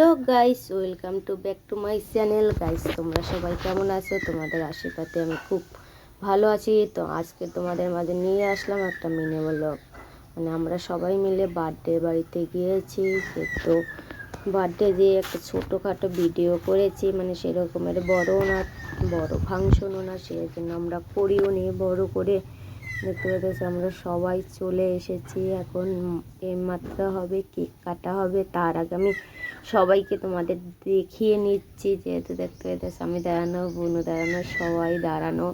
Hello guys, welcome to back to my channel. Guys, তোমরা সবাই কেমন আছো? তোমাদের আশীর্বাদে আমি খুব ভালো আছি। তো আজকে তোমাদের মাঝে নিয়ে আসলাম একটা মিনি ব্লগ। মানে আমরা সবাই মিলে বার্থডে বাড়িতে গিয়েছি। তো বার্থডে দিয়ে একটা ছোটোখাটো ভিডিও করেছি। মানে সেরকমের বড় না, বড় ফাংশনও না সেই জন্য আমরা করিও নি। বড় করে দেখতে পাচ্ছি আমরা সবাই চলে এসেছি। এখন এইমাত্র হবে কেক কাটা হবে, তার আগে আমি সবাইকে তোমাদের দেখিয়ে নিচ্ছি, যেহেতু দেখতে পাচ্ছি আমি দাঁড়ানো, বুনু দাঁড়ানো, সবাই দাঁড়ানো।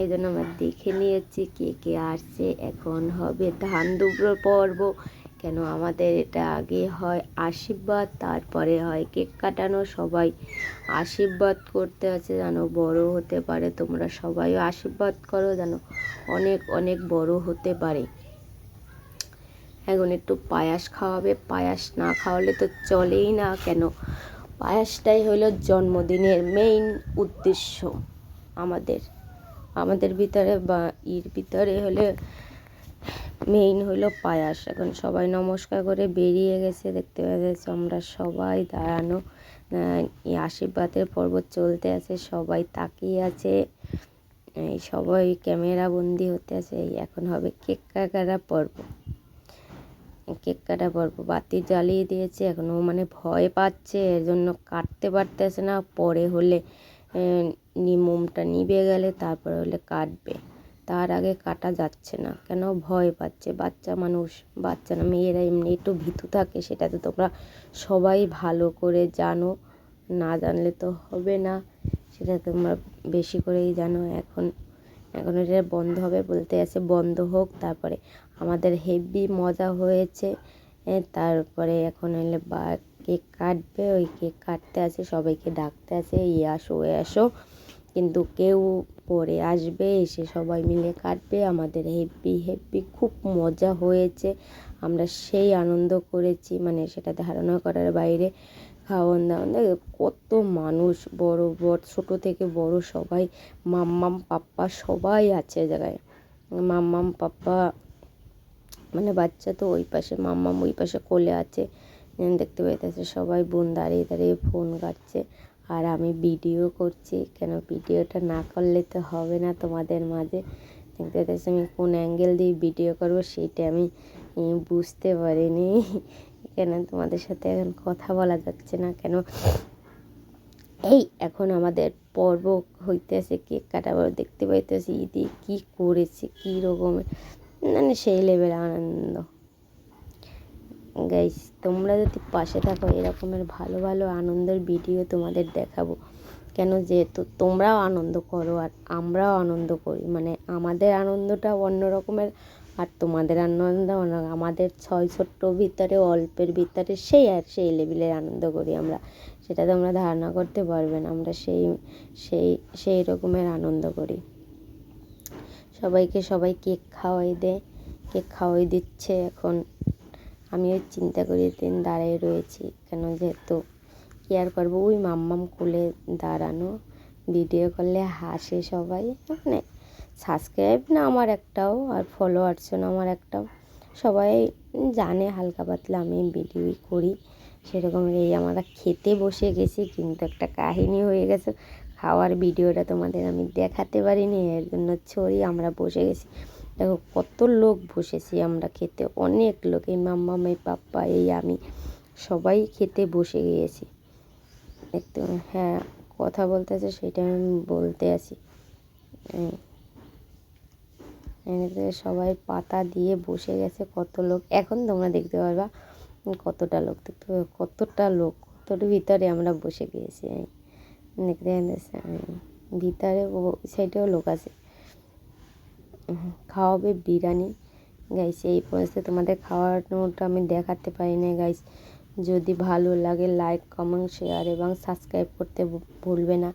এই জন্য আমরা দেখে নিয়েছি কে কে আসছে। এখন হবে ধান দুব্র পর্ব। কেন আমাদের এটা আগে হয় আশীর্বাদ, তারপরে হয় কেক কাটানো। সবাই আশীর্বাদ করতে আছে যেন বড় হতে পারে। তোমরা সবাইও আশীর্বাদ করো যেন অনেক অনেক বড় হতে পারে। এখন একটু পায়াস খাওয়াবে। পায়াস না খাওয়ালে তো চলেই না কেন? পায়াসটাই হলো জন্মদিনের মেইন উদ্দেশ্য আমাদের। আমাদের ভিতরে বা ইর ভিতরে হলে মেইন হলো পায়াস। এখন সবাই নমস্কার করে বেরিয়ে গেছে, দেখতে পাচ্ছি আমরা সবাই দাঁড়ানো আশীর্বাদের পর্ব চলতে আছে, সবাই তাকিয়ে আছে, এই সবাই ক্যামেরা বন্দি হতে আছে এখন হবে কেক কাটার পর্ব। কেক কাটা পর্ব, বাতি জ্বালিয়ে দিয়েছে, এখনও মানে ভয় পাচ্ছে, এর জন্য কাটতে পারতেছে না, পরে হলে মোমটা নিভে গেলে, তারপরে হলে কাটবে। তার আগে কাটা যাচ্ছে না। কেন? ভয় পাচ্ছে। বাচ্চা মানুষ, বাচ্চা না, মেয়েরা এমনি একটু ভীতু থাকে সেটা তো তোমরা সবাই ভালো করে জানো। না জানলে তো হবে না। সেটা তোমরা বেশি করেই জানো। এখন এখন এটা বন্ধ হবে বলতে আছে, বন্ধ হোক, তারপরে আমাদের হেভি মজা হয়েছে। তারপরে এখন এলে বা, কেক কাটবে, ওই কেক কাটতে আছে, সবাইকে ডাকতে আছে ই আসো এ আসো। কিন্তু কেউ পরে আসবে, এসে সবাই মিলে কাটবে। আমাদের হেভি হেভি খুব মজা হয়েছে। আমরা সেই আনন্দ করেছি মানে সেটা ধারণা করার বাইরে। খাওয়ান দাওয়ান কত মানুষ, বড় বড়, ছোটো থেকে বড় সবাই, মাম্মাম, পাপ্পা সবাই আছে জায়গায়। মাম্মাম, পাপ্পা মানে বাচ্চা তো ওই পাশে, মাম্মাম ওই পাশে কোলে আছে। দেখতে পাইতেছে সবাই বোন দাঁড়িয়ে দাঁড়িয়ে ফোন কাটছে। আর আমি ভিডিও করছি, কেন ভিডিওটা না করলে তো হবে না তোমাদের মাঝে? দেখতে পাইতেছি আমি কোন অ্যাঙ্গেল দিয়ে ভিডিও করব সেইটা আমি বুঝতে পারিনি। কেন তোমাদের সাথে এখন কথা বলা যাচ্ছে না? কেন? এই, এখন আমাদের পর্ব হইতেছে, কেক কাটা দেখতে পাইতেছি ইদি কী করেছে, কী রকমের? মানে সেই লেভেল আনন্দ। গাইস তোমরা যদি পাশে থাকো এরকমের ভালো ভালো আনন্দের ভিডিও তোমাদের দেখাবো। কেন যেহেতু তোমরাও আনন্দ করো আর আমরাও আনন্দ করি। মানে আমাদের আনন্দটা অন্য রকমের আর তোমাদের আনন্দ আমাদের ছয় ছোট্ট ভিতরে, অল্পের ভিতরে সেই আর সেই লেভেলের আনন্দ করি আমরা। সেটা তোমরা ধারণা করতে পারবে না, আমরা সেই সেই সেই রকমের আনন্দ করি। সবাইকে সবাই কেক খাওয়াই দেয় কেক খাওয়াই দিচ্ছে এখন। আমিও চিন্তা করি দিন দাঁড়িয়ে রয়েছি। কেন যেহেতু কেয়ার করব? ওই মাম্মাম কোলে দাঁড়ানো ভিডিও করলে হাসে সবাই। মানে সাবস্ক্রাইব না আমার একটাও আর ফলোয়ার্সও না আমার একটাও। সবাই জানে হালকা পাতলা আমি ভিডিওই করি। সেরকম এই আমরা খেতে বসে গেছি, কিন্তু একটা কাহিনী হয়ে গেছে। খাওয়ার ভিডিওটা তোমাদের আমি দেখাতে পারিনি, এর জন্য ছড়ি আমরা বসে গেছি। দেখো, কত লোক বসেছি আমরা খেতে। অনেক লোক, এই মাম্মা, এই পাপ্পা, এই আমি, সবাই খেতে বসে গিয়েছি। একদম হ্যাঁ কথা বলতে আছে, সেটা আমি বলতে আছি। সবাই পাতা দিয়ে বসে গেছে, কত লোক। এখন তোমরা দেখতে পারবা কতটা লোক, দেখতে কতটা লোক, কতটা ভিতরে আমরা বসে গিয়েছি। দেখতে ভিতরে সাইডেও লোক আছে। খাওয়াবে বিরিয়ানি। গাইস এই পরিস্থিতি তোমাদের খাওয়ানোটা আমি দেখাতে পারি না গাইস যদি ভালো লাগে লাইক কমেন্ট শেয়ার এবং সাবস্ক্রাইব করতে ভুলবে না।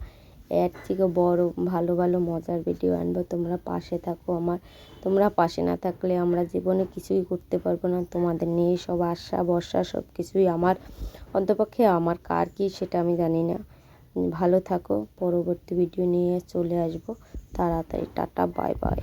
এর থেকে বড় ভালো ভালো, মজার ভিডিও আনব। তোমরা পাশে থাকো আমার। তোমরা পাশে না থাকলে আমরা জীবনে কিছুই করতে পারব না। তোমাদের নিয়ে সব আশা বর্ষা সব কিছুই আমার। অন্তপক্ষে আমার কার কি সেটা আমি জানি না। ভালো থাকো। পরবর্তী ভিডিও নিয়ে চলে আসব। তাড়াতাড়ি, টাটা বাই বাই